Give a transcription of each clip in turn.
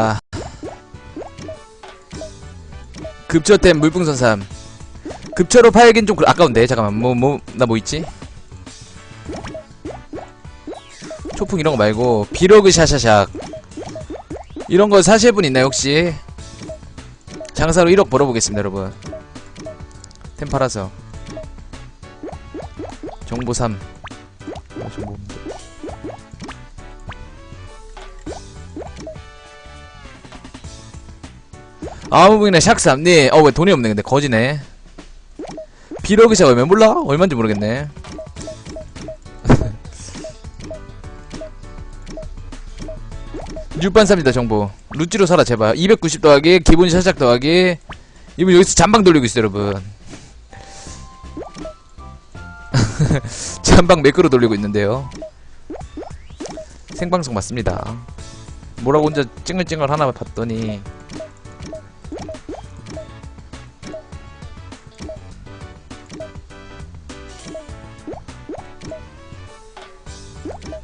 아. 급처템 물풍선 3 급처로 팔긴 좀 그래- 아까운데? 잠깐만. 뭐 뭐나뭐 있지? 초풍 이런 거 말고 비로그 샤샤샥. 이런 거 사실 분 있나요 혹시? 장사로 1억 벌어보겠습니다 여러분. 템 팔아서. 정보 3 아무분이나 샥3 네. 어왜 돈이 없네 근데. 거지네. 비로그 샤 얼마 몰라? 얼마인지 모르겠네. 육반삼이다 정보. 루찌로 살아 제발. 290 더하기 기본 샤샥 더하기. 이분 여기서 잠방 돌리고 있어 여러분. 잠방 매크로 돌리고 있는데요. 생방송 맞습니다. 뭐라고 혼자 찡글찡글 하나 봤더니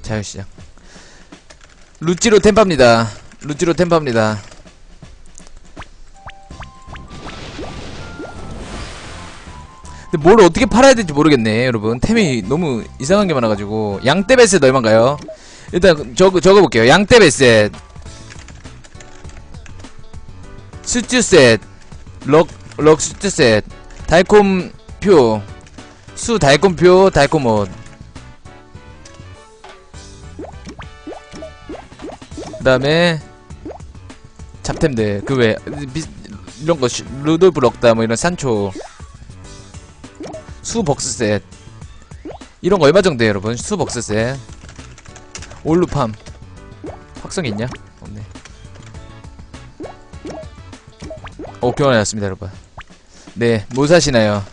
자유시장. 루찌로 템파입니다. 루찌로 템파입니다. 근데 뭘 어떻게 팔아야 될지 모르겠네 여러분. 템이 너무 이상한 게 많아가지고. 양떼베셋 얼마인가요? 일단 적, 적어볼게요. 양떼베셋 수쭈셋 럭, 럭 수쭈셋 달콤표 수 달콤표 달콤옷 다음에 잡템들 그 외 이런 거 슈- 루돌프 럭다 뭐 이런 산초 수 벅스셋. 이런 거 얼마 정도 돼요 여러분? 수 벅스셋. 올루팜. 확성이 있냐? 없네. 오 교환해놨습니다 여러분. 네 뭐 사시나요?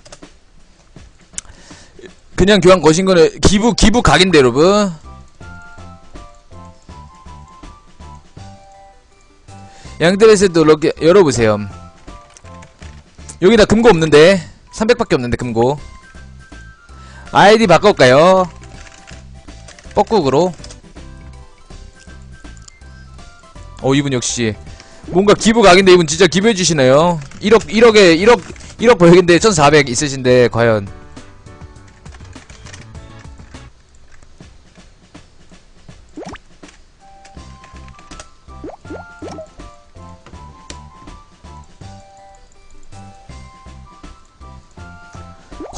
그냥 교환 거신 거는 기부 기부 각인데 여러분 양들에서도 이렇게 열어보세요. 여기다 금고 없는데 300밖에 없는데 금고. 아이디 바꿔올까요? 뻐꾹으로. 어 이분 역시. 뭔가 기부 각인데 이분 진짜 기부해주시네요. 1억 1억에 1억 1억 벌긴데 1400 있으신데 과연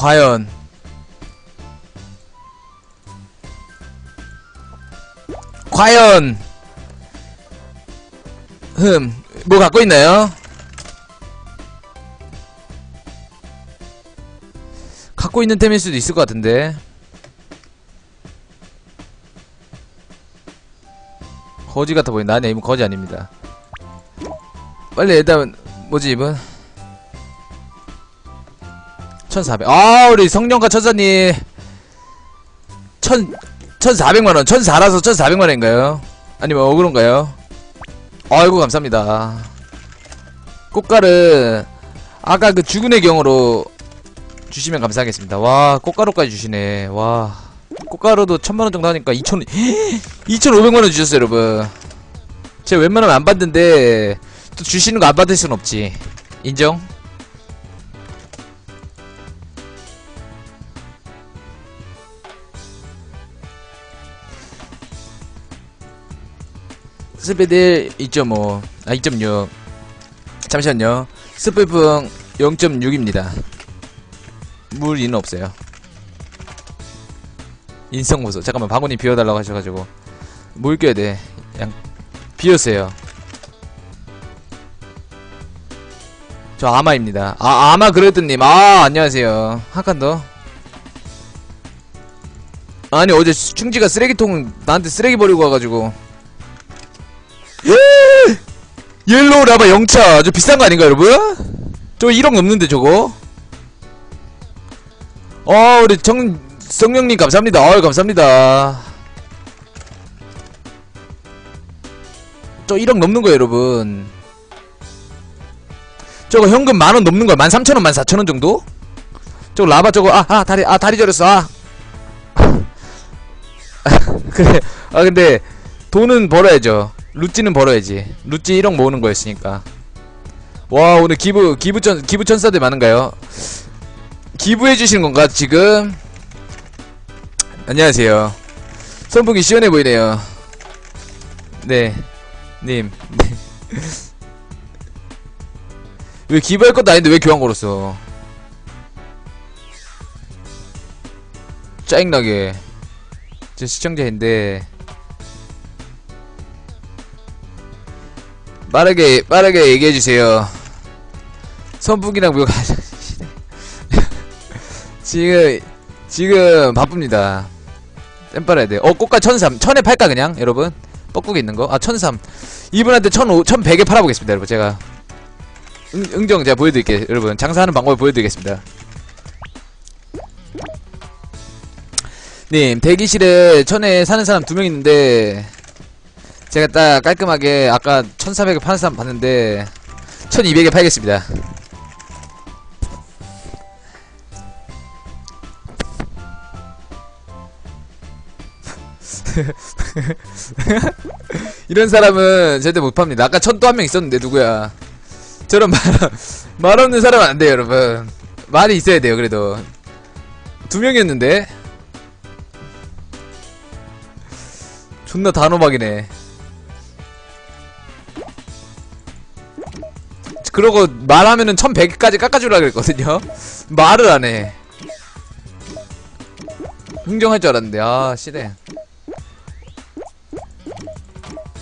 과연 과연 흠 뭐 갖고 있나요? 갖고 있는 템일 수도 있을 것 같은데. 거지 같아 보인다. 아니야 이분 거지 아닙니다. 빨리 일단 뭐지 이분 1400. 아, 우리 성령과 천사님. 천, 1400만원. 1004라서 1400만원인가요? 아니면 억울한가요? 아이고, 감사합니다. 꽃가루. 아까 그 죽은의 경우로 주시면 감사하겠습니다. 와, 꽃가루까지 주시네. 와. 꽃가루도 천만원 정도 하니까 2천, 2,500만원 주셨어요, 여러분. 제가 웬만하면 안 받는데, 또 주시는 거 안 받을 순 없지. 인정? 스피드 2.5, 아 2.6. 잠시만요. 스프풍 0.6입니다. 물이는 없어요. 인성 보소. 잠깐만 바구니 비워달라고 하셔가지고 물 껴야 돼. 양 비웠어요. 저 아마입니다. 아 아마 그랬더님. 아 안녕하세요. 한 칸 더. 아니 어제 충지가 쓰레기통 나한테 쓰레기 버리고 와가지고 옐로우 라바 영차. 저 비싼 거 아닌가 여러분? 저 1억 넘는데 저거? 어 우리 정 성령님 감사합니다. 어유 감사합니다. 저 1억 넘는 거예요 여러분. 저거 현금 만원 넘는 거야. 13,000원 14,000원 정도? 저거 라바 저거 아아 다리 아 다리 저렸어 아. 그래. 아 근데 돈은 벌어야죠 루찌는 벌어야지 루찌 1억 모으는 거였으니까 와 오늘 기부 기부천 기부천사들 많은가요? 기부해 주시는 건가 지금? 안녕하세요 선풍기 시원해 보이네요 네 님. 네. 왜 기부할 것도 아닌데 왜 교환 걸었어? 짜증나게. 저 시청자인데. 빠르게, 빠르게 얘기해 주세요. 선풍기랑 뭐, 지금, 지금 바쁩니다. 땜 빨아야 돼. 어, 꽃가 천삼. 천에 팔까, 그냥, 여러분? 뻐꾸기 있는 거? 아, 천삼. 이분한테 천오, 천백에 팔아보겠습니다, 여러분. 제가. 응, 응정 제가 보여드릴게요, 여러분. 장사하는 방법을 보여드리겠습니다. 님, 대기실에 천에 사는 사람 두 명 있는데, 제가 딱 깔끔하게 아까 1400에 파는 사람 봤는데, 1200에 팔겠습니다. 이런 사람은 절대 못 팝니다. 아까 천 또 한 명 있었는데 누구야? 저런 말, 말 없는 사람은 안 돼요, 여러분. 말이 있어야 돼요, 그래도. 두 명이었는데? 존나 단호박이네. 그러고 말하면은 1100까지 깎아주라 그랬거든요? 말을 안 해. 흥정할 줄 알았는데, 아, 씨래.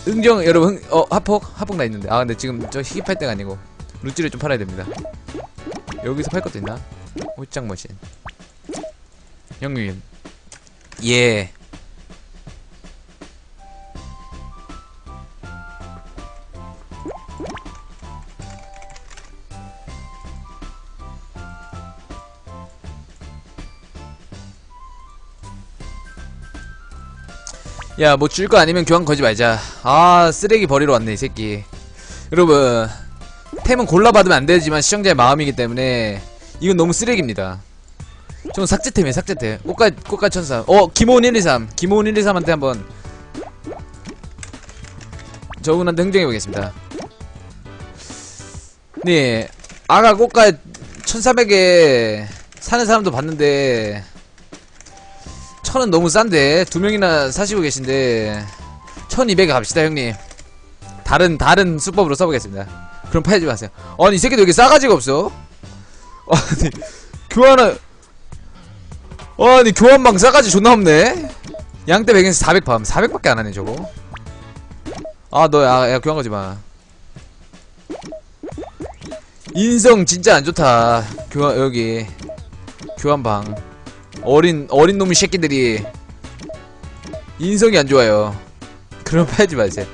응정 여러분 흥, 어 하폭? 하폭 나 있는데. 아 근데 지금 저 희귀 팔 때가 아니고 루찌를 좀 팔아야 됩니다. 여기서 팔 것도 있나? 홀짝 머신. 영유인 예 야, 뭐 줄 거 아니면 교환 거지 말자. 아, 쓰레기 버리러 왔네, 이 새끼. 여러분, 템은 골라받으면 안 되지만 시청자의 마음이기 때문에 이건 너무 쓰레기입니다. 좀 삭제템이에요, 삭제템. 꽃가, 꽃가 천사. 어, 김호은 123. 김호은 123한테 한번 저분한테 흥정해보겠습니다. 네, 아가 꽃가 1300에 사는 사람도 봤는데 천은 너무 싼데 두 명이나 사시고 계신데 1200에 갑시다 형님. 다른 다른 수법으로 써보겠습니다. 그럼 팔지 마세요. 아니 이왜 이렇게 싸가지가 없어. 아니 교환을 아니 교환방 싸가지 존나 없네. 양대 100에서 400팜 400밖에 안 하네 저거. 아 너야 야, 교환 가지마. 인성 진짜 안 좋다. 교환 여기. 교환방 어린 어린 놈의 새끼들이 인성이 안 좋아요. 그럼 팔지 마세요.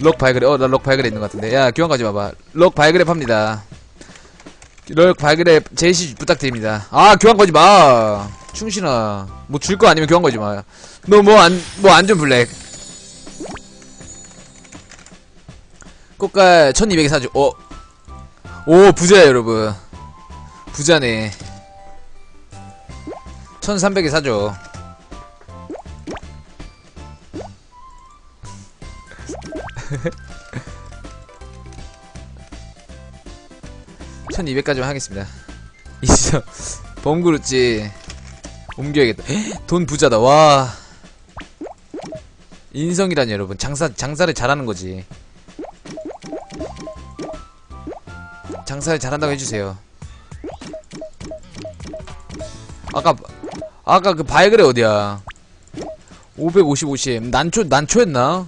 럭 발그레 어나 럭 발그레 있는 것 같은데 야 교환 가지 마봐. 럭 발그레 팝니다. 럭 발그레 제시 부탁드립니다. 아 교환 거지 마. 충신아 뭐 줄 거 아니면 교환 거지 마. 너 뭐 안 뭐 안 준 블랙. 꽃갈 1200에 사줘. 어. 오 부자야 여러분. 부자네. 1300에 사줘. (1200까지만) 하겠습니다. 있어 범그루지 옮겨야겠다. 헉, 돈 부자다. 와. 인성이라니 여러분. 장사 장사를 잘하는 거지. 장사를 잘한다고 해주세요. 아까 아까 그 바이그레 어디야? 555심 난초 난초였나?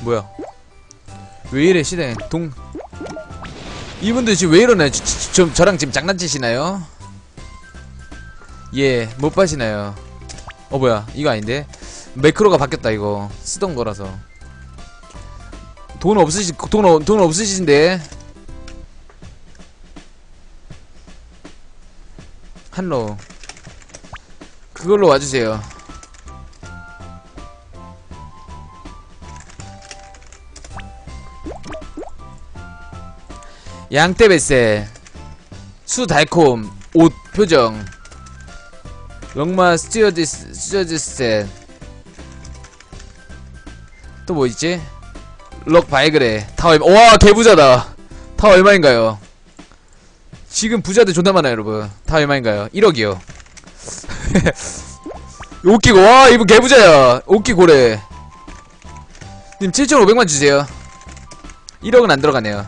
뭐야? 왜 이래 시대? 동 이분들 지금 왜 이러나요? 저, 저, 저, 저랑 지금 장난치시나요? 예못 봐시나요? 어 뭐야? 이거 아닌데? 매크로가 바뀌었다 이거. 쓰던 거라서. 돈 없으시 돈, 어- 돈 없으신데 한로 그걸로 와주세요 양떼 뱃새 수 달콤 옷 표정 럭마 스튜어디스 스튜어디스 또 뭐 있지? 럭 바이그레 다 얼마 와 개부자다 다 얼마인가요? 지금 부자들 존나 많아요 여러분. 다 얼마인가요? 1억이요. 웃기고 와 이분 개부자야. 웃기 고래. 님 7,500만 주세요. 1억은 안 들어가네요.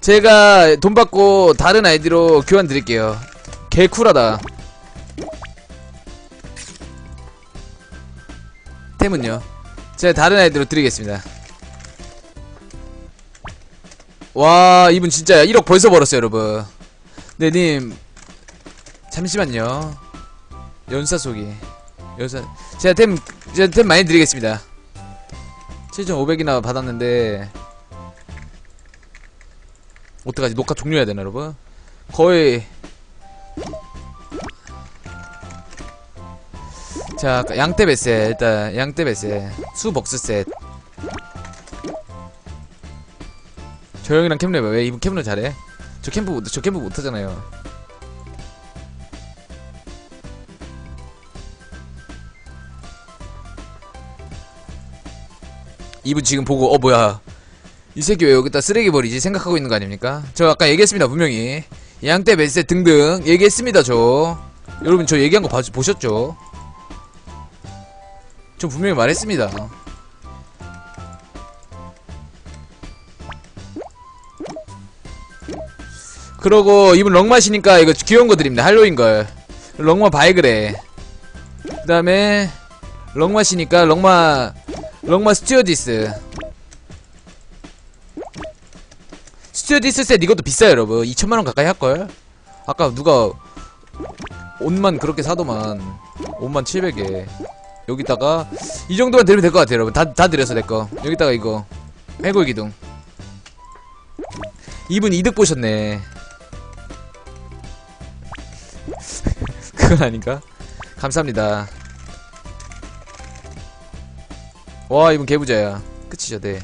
제가 돈 받고 다른 아이디로 교환 드릴게요. 개 쿨하다. 템은요? 제가 다른 아이디로 드리겠습니다 와 이분 진짜 1억 벌써 벌었어요 여러분. 네님. 잠시만요. 연사 속이 연사. 제가 템 제가 템 많이 드리겠습니다. 7,500이나 받았는데. 어떡하지? 녹화 종료해야 되나 여러분? 거의. 자 양떼 베셋 일단 양떼 베셋 수벅스 셋 저 형이랑 캠레버 왜 이분 캠레 잘해? 저 캠프 못, 저 캠프 못하잖아요. 이분 지금 보고 어 뭐야. 이 새끼 왜 여기다 쓰레기 버리지? 생각하고 있는 거 아닙니까? 저 아까 얘기했습니다 분명히. 양떼 메세 등등 얘기했습니다 저. 여러분 저 얘기한 거 봐, 보셨죠? 저 분명히 말했습니다 그러고 이분 럭마시니까 이거 귀여운 거 드립니다. 할로윈걸. 럭마 바이그레 그 다음에 럭마시니까 럭마 럭마 스튜어디스. 스튜어디스 셋 이것도 비싸요 여러분. 2천만원 가까이 할걸? 아까 누가 옷만 그렇게 사더만. 옷만 700에. 여기다가 이 정도만 드리면 될 것 같아요 여러분. 다, 다 드렸어 내거. 여기다가 이거. 해골 기둥. 이분 이득 보셨네 그건 아닌가? 감사합니다. 와 이분 개부자야. 끝이죠 네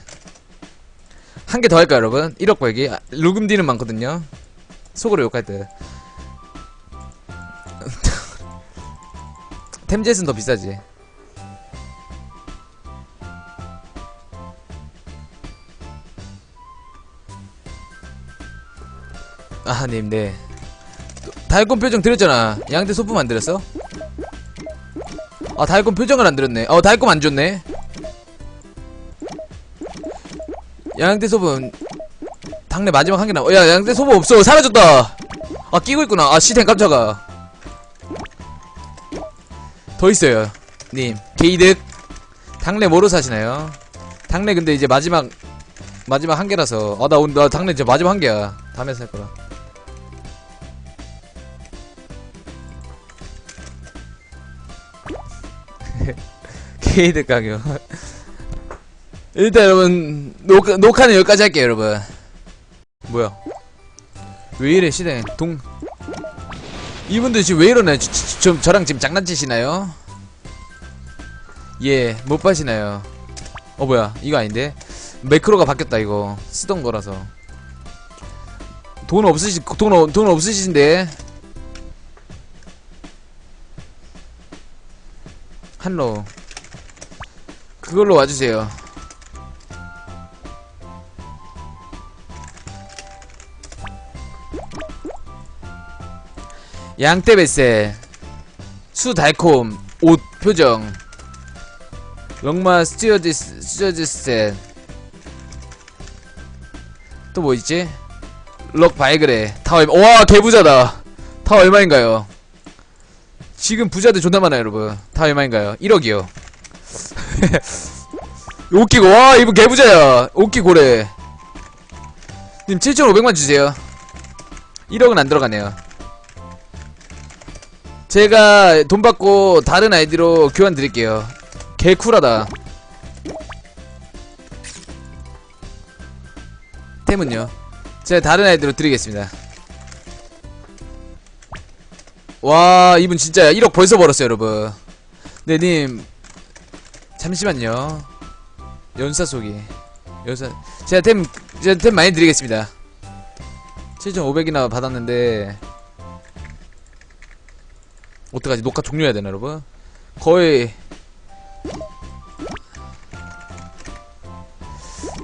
한 개 더 할까요 여러분? 1억 벌기. 아, 루금디는 많거든요. 속으로 욕할 때 템젯은 더 비싸지? 아 님 네 달콤 표정 드렸잖아. 양대 소품 안 드렸어? 아 달콤 표정을 안 드렸네. 어 달콤 안 줬네. 양대 소품. 당내 마지막 한 개 남아 야 양대 소품 없어. 사라졌다. 아 끼고 있구나. 아 시탱 깜짝아. 더 있어요 님. 게이득. 당내 뭐로 사시나요? 당내 근데 이제 마지막 마지막 한 개라서. 아나 오늘 나 당내 이제 마지막 한 개야. 다음에 살 거라 게이득 가격 일단 여러분 녹, 녹화는 여기까지 할게요 여러분 뭐야 왜 이래 시대 동 이분들 지금 왜 이러나요 저, 저, 저, 저랑 지금 장난치시나요? 예, 못 파시나요? 어, 뭐야, 이거 아닌데? 매크로가 바뀌었다, 이거. 쓰던 거라서. 돈 없으시, 돈, 어- 돈 없으신데? 한로. 그걸로 와주세요. 양떼베세 수 달콤 옷 표정 럭마 스튜어디스 스튜어디스 또 뭐 있지? 럭 바이그레 다 얼마 와 개부자다 다 얼마인가요? 지금 부자들 존나 많아요 여러분 다 얼마인가요? 1억이요 웃기고 와 이분 개부자야 웃기 고래 님 7,500만 주세요 1억은 안 들어가네요 제가 돈 받고 다른 아이디로 교환 드릴게요. 개 쿨하다. 템은요? 제가 다른 아이디로 드리겠습니다. 와, 이분 진짜 1억 벌써 벌었어요, 여러분. 네, 님. 잠시만요. 연사 속이. 연사. 제가 템, 제가 템 많이 드리겠습니다. 7,500이나 받았는데, 어떡하지 녹화 종료해야 되나 여러분 거의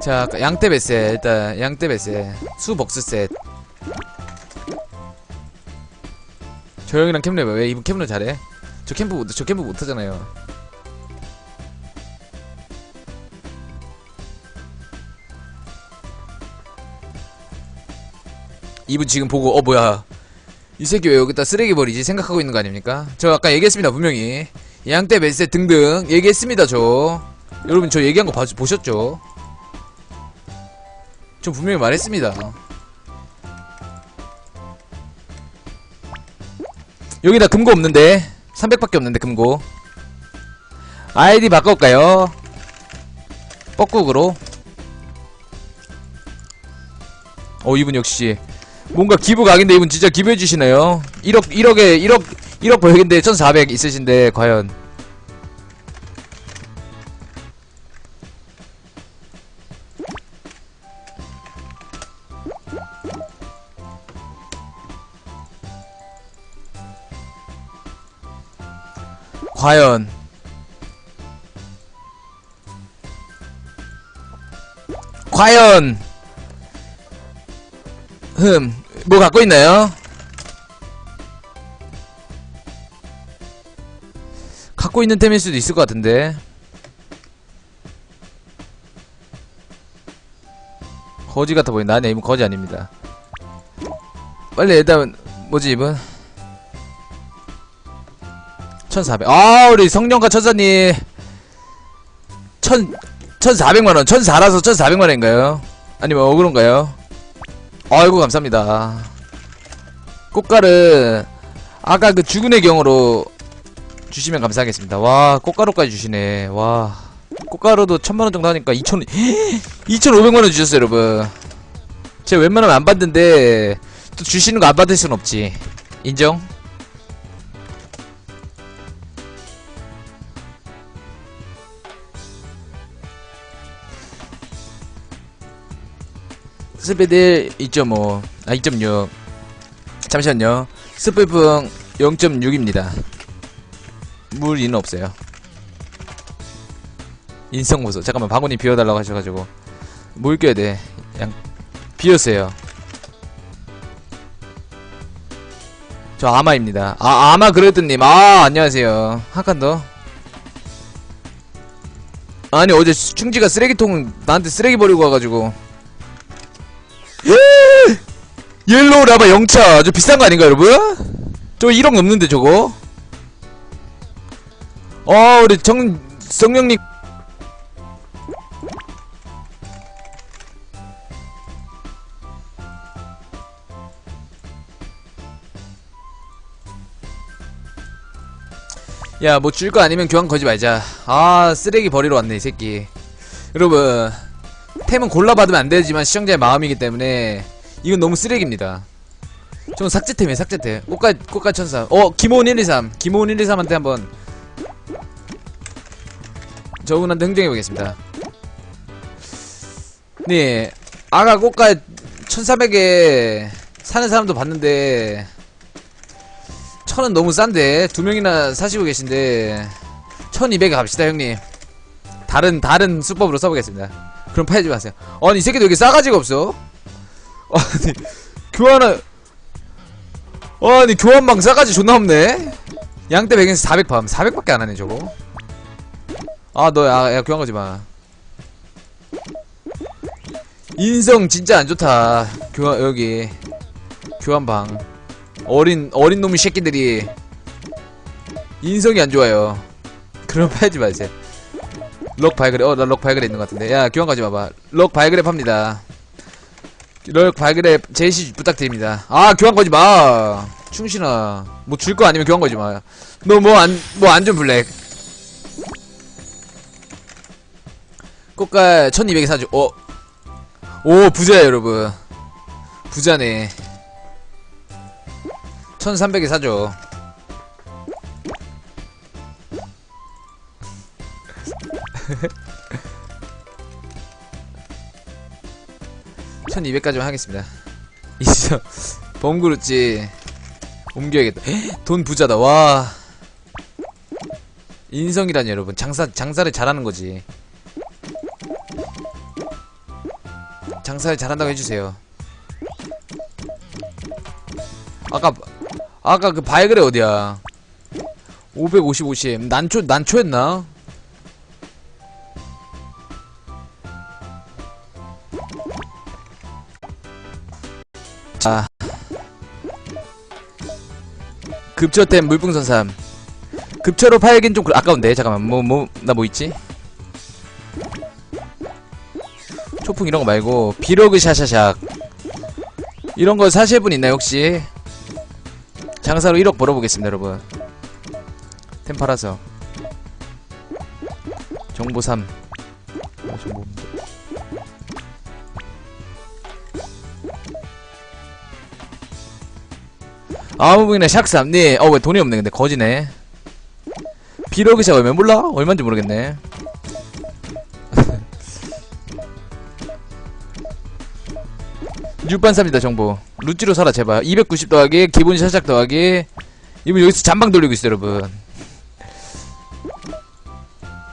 자 양떼 배세 일단 양떼 배세 수벅스 셋 저 형이랑 캠레 왜 이분 캠레 잘해? 저 캠프 못, 저 캠프 못하잖아요 이분 지금 보고 어 뭐야. 이 새끼 왜 여기다 쓰레기 버리지? 생각하고 있는 거 아닙니까? 저 아까 얘기했습니다 분명히. 양떼 멜세 등등 얘기했습니다 저. 여러분 저 얘기한 거 봐, 보셨죠? 저 분명히 말했습니다. 여기다 금고 없는데? 300밖에 없는데 금고. 아이디 바꿔올까요? 뻐꾹으로. 어 이분 역시 뭔가 기부 각인데 이분 진짜 기부해 주시네요. 1억 1억에 1억 1억 벌겠는데 1,400 있으신데 과연. 과연. 과연 흠, 뭐 갖고 있나요? 갖고 있는 템일 수도 있을 것 같은데. 거지 같아 보인다. 아니, 이분 거지 아닙니다. 빨리 일단, 뭐지, 이분? 1400. 아, 우리 성령과 천사님. 천, 1400만원. 천사라서 1400만원인가요? 아니면 억울한가요? 아이고 감사합니다. 꽃가루 아까 그 죽은의 경으로 주시면 감사하겠습니다. 와 꽃가루까지 주시네. 와 꽃가루도 천만원 정도 하니까 2천 2,500만원 주셨어요 여러분. 제가 웬만하면 안 받는데 또 주시는 거 안 받을 순 없지. 인정? 스피드 2.5, 아 2.6. 잠시만요. 스피풍 0.6입니다. 물이는 없어요. 인성보소. 잠깐만, 방울이 비워달라고 하셔가지고. 물 껴야 돼. 양, 비었어요. 저 아마입니다. 아, 아마 그랬더님. 아, 안녕하세요. 한 칸 더. 아니, 어제 충지가 쓰레기통 나한테 쓰레기 버리고 와가지고. 옐로우 라바 영차 저 비싼 거 아닌가 여러분? 저 1억 넘는데 저거. 어 우리 정 성령님. 야 뭐 줄 거 아니면 교환 거지 말자. 아 쓰레기 버리러 왔네 이 새끼. 여러분 템은 골라받으면 안 되지만 시청자의 마음이기 때문에 이건 너무 쓰레기입니다. 저건 삭제템이에요, 삭제템. 꽃가, 꽃가 천사. 어, 김호은 123. 김호은 123한테 한번. 저분한테 흥정해보겠습니다. 네. 아가 꽃가 1300에 사는 사람도 봤는데, 천은 너무 싼데, 두 명이나 사시고 계신데, 1200에 갑시다, 형님. 다른, 다른 수법으로 써보겠습니다. 그럼 팔지 마세요. 아니, 이 새끼도 이렇게 싸가지가 없어? 아니 교환을 아니 교환방 싸가지 존나 없네. 양떼 백엔스 400팜 400밖에 안 하네 저거. 아너야 야, 교환 가지마. 인성 진짜 안 좋다. 교환 여기. 교환방. 어린 어린 놈의 새끼들이 인성이 안 좋아요. 그럼 팔지 마세요 럭 발그레 어 나 럭 발그레 있는 것 같은데 야 교환 가지 마봐 럭 발그레 팝니다 럭 발그레 제시 부탁드립니다. 아 교환 거지 마. 충신아. 뭐 줄 거 아니면 교환 거지 마. 너 뭐 안 뭐 안전 블랙. 꽃갈 1200에 사줘. 어. 오 부자야 여러분. 부자네. 1300에 사줘. 1200까지만 하겠습니다. 있어. 범그루지. 옮겨야겠다. 헉, 돈 부자다. 와. 인성이라니 여러분. 장사 장사를 잘하는 거지. 장사를 잘한다고 해주세요. 아까 아까 그 바이그레 어디야? 555cm 난초 난초였나? 자 급처템 물풍선 3 급처로 팔긴 좀 아까운데. 잠깐만. 뭐 뭐나뭐 있지? 초풍 이런 거 말고 비로그 샤샤샥. 이런 거 사실 분 있나요 혹시? 장사로 1억 벌어보겠습니다 여러분. 템 팔아서. 정보 3 아무분이나 샥3 네. 어왜 돈이 없네 근데. 거지네. 비로그샷 얼마 몰라? 얼마인지 모르겠네. 뉴반 삽니다 정보. 루찌로 살아 제발. 290 더하기 기본 샤샥 더하기. 이분 여기서 잠방 돌리고 있어요 여러분.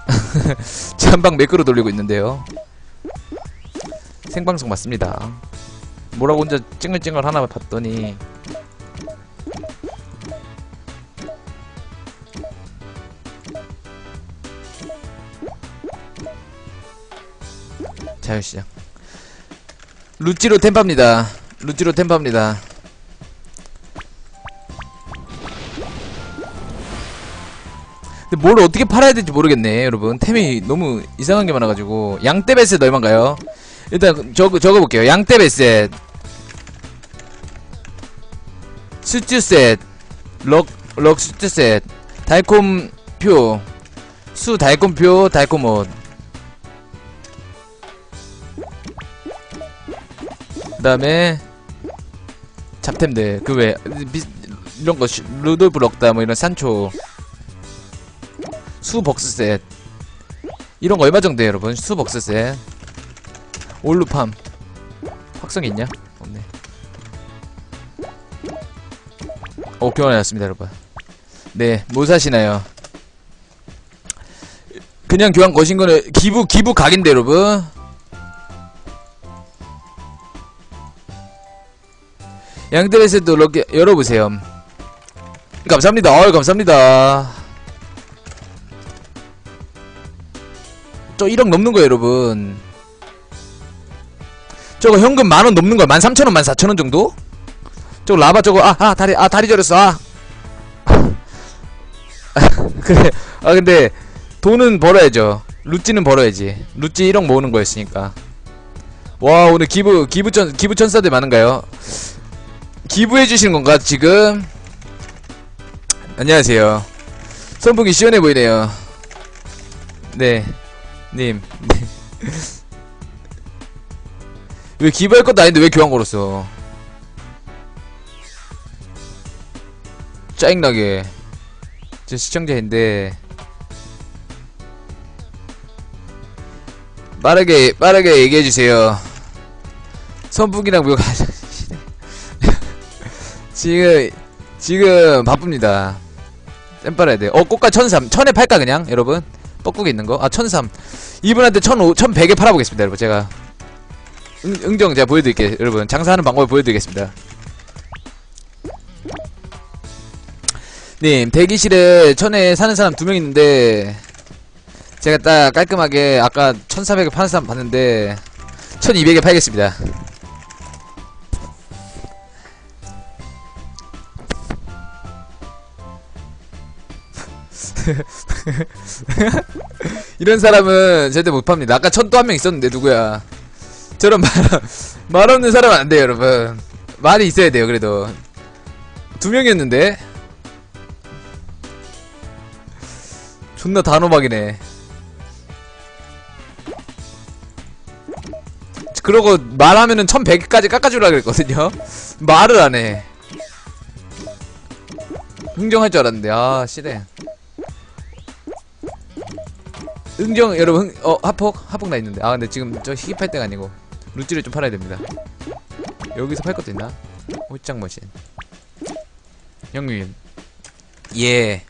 잠방 매크로 돌리고 있는데요? 생방송 맞습니다. 뭐라고 혼자 찡글찡글 하나 봤더니 자유시장. 루찌로 템파입니다. 루찌로 템파입니다. 근데 뭘 어떻게 팔아야 될지 모르겠네 여러분. 템이 너무 이상한 게 많아가지고. 양떼베셋 얼마인가요? 일단 적, 적어볼게요. 양떼베셋. 수쭈셋. 럭, 럭 수쭈셋. 달콤표. 수 달콤표 달콤옷 그 다음에 잡템들 그외 이런 거 슈- 루돌프 럭다 뭐 이런 산초 수 벅스셋. 이런 거 얼마 정도예요 여러분? 수 벅스셋. 올루팜. 확성이 있냐? 없네. 어 교환해놨습니다 여러분. 네 뭐 사시나요? 그냥 교환 거신 거는 기부 기부 각인데 여러분 양떼베스도 이렇게 열어보세요. 감사합니다. 어이 감사합니다. 저 1억 넘는 거예요 여러분. 저거 현금 만원 넘는 거야. 13,000원 14,000원 정도? 저거 라바 저거 아아 다리 아 다리 저렸어. 아. 그래. 아 근데 돈은 벌어야죠. 루찌는 벌어야지. 루찌 1억 모으는 거였으니까. 와 오늘 기부 기부천 기부천사들 많은가요? 기부해 주시는 건가 지금? 안녕하세요. 선풍기 시원해 보이네요. 네, 님. 네. 왜 기부할 것도 아닌데 왜 교환 걸었어? 짜증나게. 저 시청자인데 빠르게 빠르게 얘기해 주세요. 선풍기랑 뭐 지금 지금 바쁩니다. 쌤 빨아야 돼. 어 꽃가 천삼 천에 팔까 그냥 여러분 뻐꾸기 있는 거. 아 천삼 이분한테 천오 천백에 팔아보겠습니다 여러분 제가 응, 응정 제가 보여드릴게요 여러분 장사하는 방법을 보여드리겠습니다. 님 대기실에 천에 사는 사람 두 명 있는데 제가 딱 깔끔하게 아까 천사백에 파는 사람 봤는데 천이백에 팔겠습니다. 이런 사람은 절대 못 팝니다. 아까 천 또 한 명 있었는데 누구야? 저런 말, 말 없는 사람은 안 돼요, 여러분. 말이 있어야 돼요, 그래도. 두 명이었는데? 존나 단호박이네. 그러고 말하면은 1100까지 깎아주라 그랬거든요? 말을 안 해. 흥정할 줄 알았는데, 아, 씨네. 응정 여러분 흥, 어 하폭? 하폭 나 있는데. 아 근데 지금 저 희귀 팔 때가 아니고 루찌를 좀 팔아야 됩니다. 여기서 팔 것도 있나? 홀짝 머신. 형님. 예